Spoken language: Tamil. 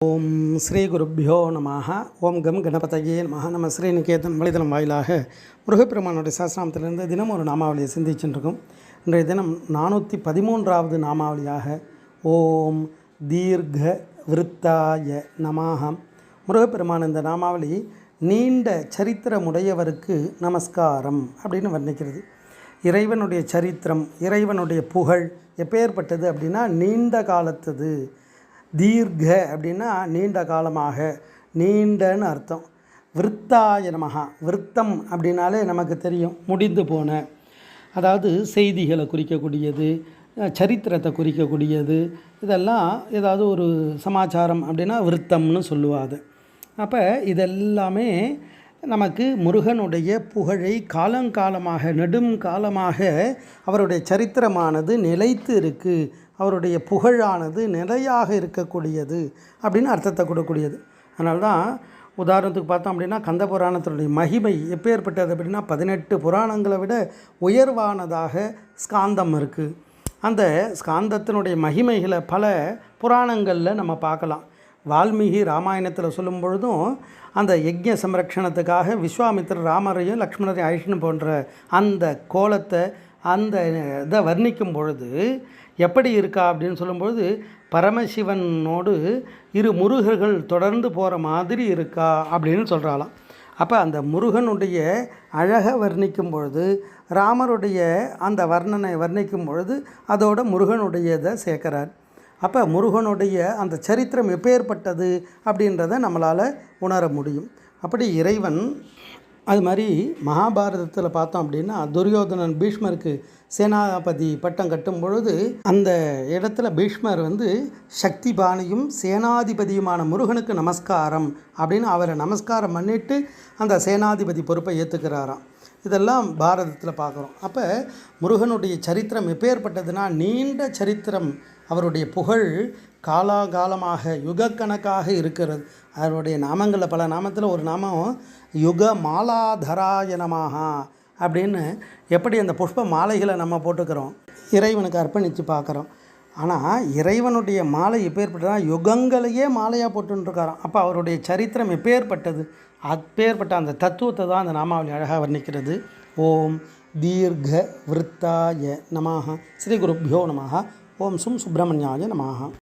ஓம் ஸ்ரீ குருப்பியோ நமः ஓம் கம் கணபதையே நமः நம்ம ஸ்ரீநிகேதன் வலைதளம் வாயிலாக முருகப்பெருமானுடைய சாஸ்திராமத்திலிருந்து தினம் ஒரு நாமாவளியை சிந்திச்சுருக்கோம் இன்றைய தினம் நானூற்றி பதிமூன்றாவது நாமாவளியாக ஓம் தீர்க்க விருத்தாய நமாகம் முருகப்பெருமான் இந்த நாமாவளி நீண்ட சரித்திரமுடையவருக்கு நமஸ்காரம் அப்படின்னு வர்ணிக்கிறது. இறைவனுடைய சரித்திரம் இறைவனுடைய புகழ் எப்பேற்பட்டது அப்படின்னா நீண்ட காலத்தது. தீர்க்க அப்படின்னா நீண்ட காலமாக நீண்டன்னு அர்த்தம். விருத்தாய நமகா விருத்தம் அப்படின்னாலே நமக்கு தெரியும் முடிந்து போன. அதாவது செய்திகளை குறிக்கக்கூடியது சரித்திரத்தை குறிக்கக்கூடியது இதெல்லாம் ஏதாவது ஒரு சமாச்சாரம் அப்படின்னா விருத்தம்னு சொல்லுவாது அப்போ இதெல்லாமே நமக்கு முருகனுடைய புகழை காலங்காலமாக நெடும் காலமாக அவருடைய சரித்திரமானது நிலைத்து இருக்குது அவருடைய புகழானது நிலையாக இருக்கக்கூடியது அப்படின்னு அர்த்தத்தை கொடுக்கக்கூடியது. அதனால தான் உதாரணத்துக்கு பார்த்தோம் அப்படின்னா கந்த புராணத்தினுடைய மகிமை எப்பேற்பட்டது அப்படின்னா பதினெட்டு புராணங்களை விட உயர்வானதாக ஸ்காந்தம் இருக்குது அந்த ஸ்காந்தத்தினுடைய மகிமைகளை பல புராணங்களில் நம்ம பார்க்கலாம். வால்மீகி ராமாயணத்தில் சொல்லும் பொழுதும் அந்த யஜ்ய சம்ரக்ஷணத்துக்காக விஸ்வாமித்திரர் ராமரையும் லக்ஷ்மணரையும் அழிச்சுன்னு போன்ற அந்த கோலத்தை அந்த இதை வர்ணிக்கும் பொழுது எப்படி இருக்கா அப்படின்னு சொல்லும்பொழுது பரமசிவனோடு இரு முருகர்கள் தொடர்ந்து போகிற மாதிரி இருக்கா அப்படின்னு சொல்கிறாளாம் அப்போ அந்த முருகனுடைய அழகை வர்ணிக்கும் பொழுது ராமருடைய அந்த வர்ணனை வர்ணிக்கும் பொழுது அதோட முருகனுடையதை சேர்க்கிறார். அப்போ முருகனுடைய அந்த சரித்திரம் எப்பேற்பட்டது அப்படின்றத நம்மளால் உணர முடியும். அப்படி இறைவன் அது மாதிரி மகாபாரதத்தில் பார்த்தோம் அப்படின்னா துரியோதனன் பீஷ்மருக்கு சேனாபதி பட்டம் கட்டும் பொழுது அந்த இடத்துல பீஷ்மர் வந்து சக்தி பாணியும் சேனாதிபதியுமான முருகனுக்கு நமஸ்காரம் அப்படின்னு அவரை நமஸ்காரம் பண்ணிட்டு அந்த சேனாதிபதி பொறுப்பை ஏற்றுக்கிறாராம் இதெல்லாம் பாரதத்தில் பார்க்குறோம் அப்போ முருகனுடைய சரித்திரம் எப்பேற்பட்டதுன்னா நீண்ட சரித்திரம் அவருடைய புகழ் காலாகாலமாக யுகக்கணக்காக இருக்கிறது. அவருடைய நாமங்களில் பல நாமத்தில் ஒரு நாமம் யுக மாலாதராயனமாக அப்படின்னு எப்படி அந்த புஷ்ப மாலைகளை நம்ம போட்டுக்கிறோம்? இறைவனுக்கு அர்ப்பணித்து பார்க்குறோம். ஆனால் இறைவனுடைய மாலை எப்பேற்பட்டதுனா யுகங்களையே மாலையாக போட்டுருக்காராம் அப்போ அவருடைய சரித்திரம் எப்பேற்பட்டது அப்பேற்பட்ட அந்த தத்துவத்தை தான் அந்த நாமாவளி அழகாக வர்ணிக்கிறது. ஓம் தீர்க்க விருத்தாய நமாக ஸ்ரீ குருப்பியோ நமாக ஓம் சும் சுப்பிரமணியாய நமாக